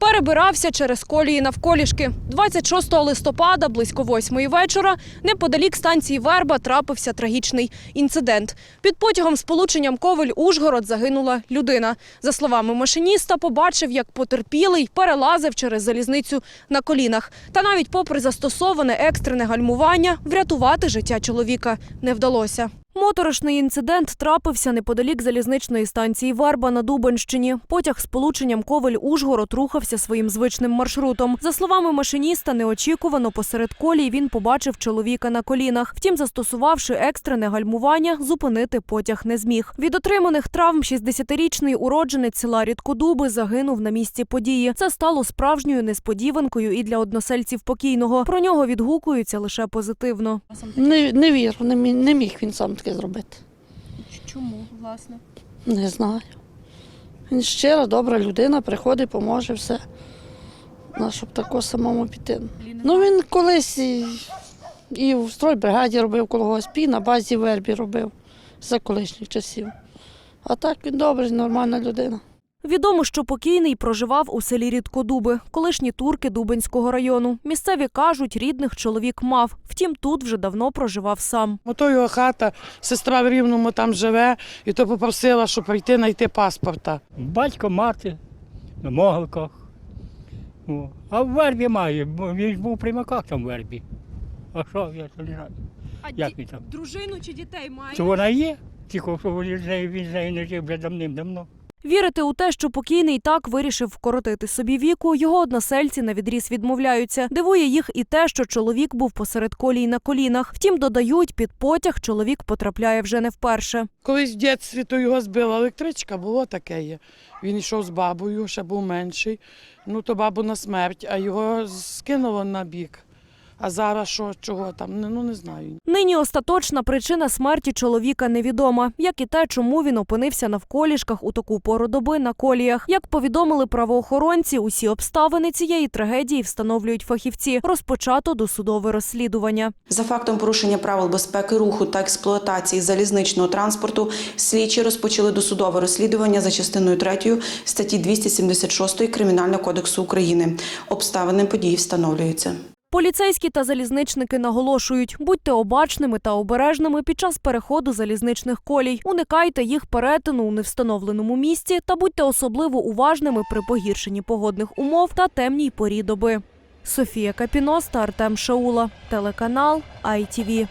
Перебирався через колії навколішки. 26 листопада, близько восьмої вечора, неподалік станції Верба трапився трагічний інцидент. Під потягом з полученням Ковель-Ужгород загинула людина. За словами машиніста, побачив, як потерпілий перелазив через залізницю на колінах. Та навіть попри застосоване екстрене гальмування, врятувати життя чоловіка не вдалося. Моторошний інцидент трапився неподалік залізничної станції Верба на Дубенщині. Потяг з полученням Ковель-Ужгород рухався своїм звичним маршрутом. За словами машиніста, неочікувано посеред колії він побачив чоловіка на колінах. Втім, застосувавши екстрене гальмування, зупинити потяг не зміг. Від отриманих травм 60-річний уродженець села Рідкодуби загинув на місці події. Це стало справжньою несподіванкою і для односельців покійного. Про нього відгукуються лише позитивно. Не, не мі- не міг він сам таке зробити. Чому власне? Не знаю. Він щира, добра людина, приходить, поможе все. На, щоб тако самому піти. Ну він колись і, і в стройбригаді робив колгосп, і на базі вербі робив за колишніх часів. А так він добрий, нормальна людина. Відомо, що покійний проживав у селі Рідкодуби, колишні турки Дубенського району. Місцеві кажуть, рідних чоловік мав. Втім, тут вже давно проживав сам. Ото його хата, сестра в Рівному там живе, і то попросила, щоб прийти знайти паспорта. Батько, мати на могилках. О. А в вербі має, бо він ж був при маках там в вербі. А що я то не знаю. Як він там? дружину чи дітей має? Чи вона є? Тільки що він з нею, він з нею не жив вже давним-давно. Вірити у те, що покійний так вирішив вкоротити собі віку, його односельці на відріз відмовляються. Дивує їх і те, що чоловік був посеред колій на колінах. Втім, додають, під потяг чоловік потрапляє вже не вперше. Колись в дитинстві то його збила електричка, було таке є. Він йшов з бабою, ще був менший. Ну то бабу на смерть, а його скинуло на бік. А зараз що, чого там, ну не знаю. Нині остаточна причина смерті чоловіка невідома, як і те, чому він опинився навколішках у таку пору доби на коліях. Як повідомили правоохоронці, усі обставини цієї трагедії встановлюють фахівці. Розпочато досудове розслідування. За фактом порушення правил безпеки руху та експлуатації залізничного транспорту слідчі розпочали досудове розслідування за частиною 3 статті 276 Кримінального кодексу України. Обставини події встановлюються. Поліцейські та залізничники наголошують: будьте обачними та обережними під час переходу залізничних колій. Уникайте їх перетину у невстановленому місці та будьте особливо уважними при погіршенні погодних умов та темній порі доби. Софія Капінос та Артем Шаула, телеканал ITV.